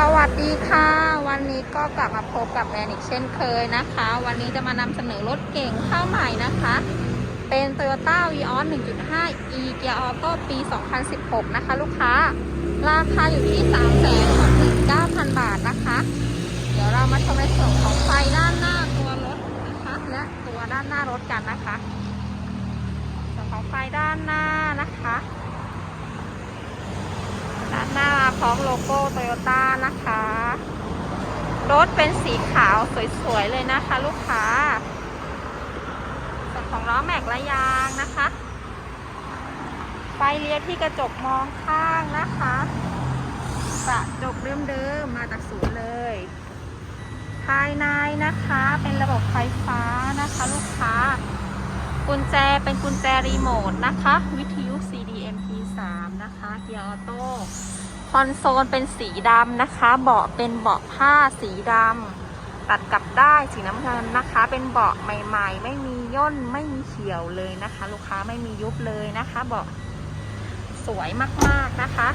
สวัสดีค่ะ วันนี้ก็กลับมาพบกับแอนอีกเช่นเคยนะคะ วันนี้จะมานำเสนอรถเก่งเข้าใหม่นะคะ เป็น Toyota Vios 1.5 e Gear Auto ปี 2016 นะคะ ลูกค้า ราคาอยู่ที่ 369,000 บาทนะคะ เดี๋ยวเรามาชมในส่วนของไฟด้านหน้าตัวรถนะคะ และตัวด้านหน้ารถกันนะคะส่วนของไฟด้านหน้านะคะ พร้อมโลโก้โตโยต้านะคะ รถเป็นสีขาวสวยๆเลยนะคะ ลูกค้า ส่วนของล้อแม็กและยางนะคะ ไฟเลี้ยวที่กระจกมองข้างนะคะกระจกเดิมๆมาจากศูนย์เลย ภายในนะคะเป็นระบบไฟฟ้านะคะ ลูกค้า กุญแจเป็นกุญแจรีโมทนะคะ วิทยุ CD MP3 นะคะ เกียร์ออโต้ คอนโซลเป็นสีดำนะคะ เบาะเป็นเบาะผ้าสีดำตัดกับได้สีน้ำเงินนะคะ เป็นเบาะใหม่ ๆ ไม่มีย่นไม่มีเขียวเลยนะคะ ลูกค้าไม่มียุบเลยนะคะเบาะสวยมากๆนะคะ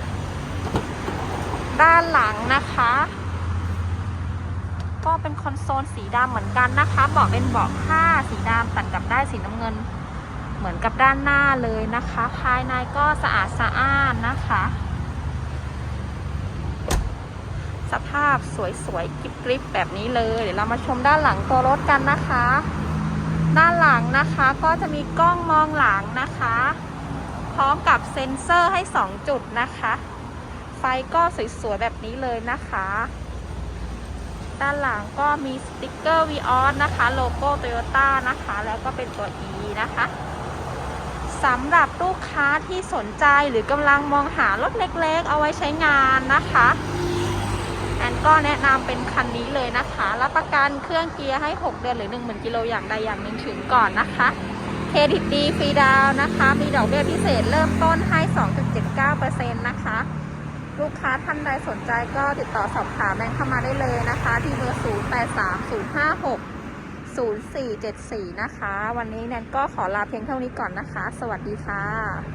ด้านหลังนะคะ ก็เป็นคอนโซลสีดำเหมือนกันนะคะเบาะเป็นเบาะผ้าสีดำตัดกับได้สีน้ำเงิน เหมือนกับด้านหน้าเลยนะคะ ภายในก็สะอาดสะอ้านนะคะ สภาพสวยๆกริบๆแบบนี้เลย เดี๋ยวเรามาชมด้านหลังตัวรถกันนะคะ ด้านหลังนะคะก็จะมีกล้องมองหลังนะคะ พร้อมกับเซ็นเซอร์ให้ 2 จุดนะคะ ไฟก็สวยๆแบบนี้เลยนะคะ ด้านหลังก็มีสติกเกอร์ v ีออสนะคะ โลโก้ Toyota นะคะ แล้วก็เป็นตัว E นะคะสำหรับลูกค้าที่สนใจหรือกำลังมองหารถเล็กๆ เอาไว้ใช้งานนะคะ อนก็แนะนำเป็นคันนี้เลยนะคะ รับประกันเครื่องเกียร์ให้ 6 เดือนหรือ10,000กิโลอย่างใดอย่างหนึ่งถึงก่อนนะคะ เครดิตดีฟรีดาวน์นะคะ มีดอกเบี้ยพิเศษเริ่มต้นให้ 2.79%นะคะ ลูกค้าท่านใดสนใจก็ติดต่อสอบถามแบงค์เข้ามาได้เลยนะคะ ที่เบอร์ 0830560474 นะคะ วันนี้แนนก็ขอลาเพียงเท่านี้ก่อนนะคะ สวัสดีค่ะ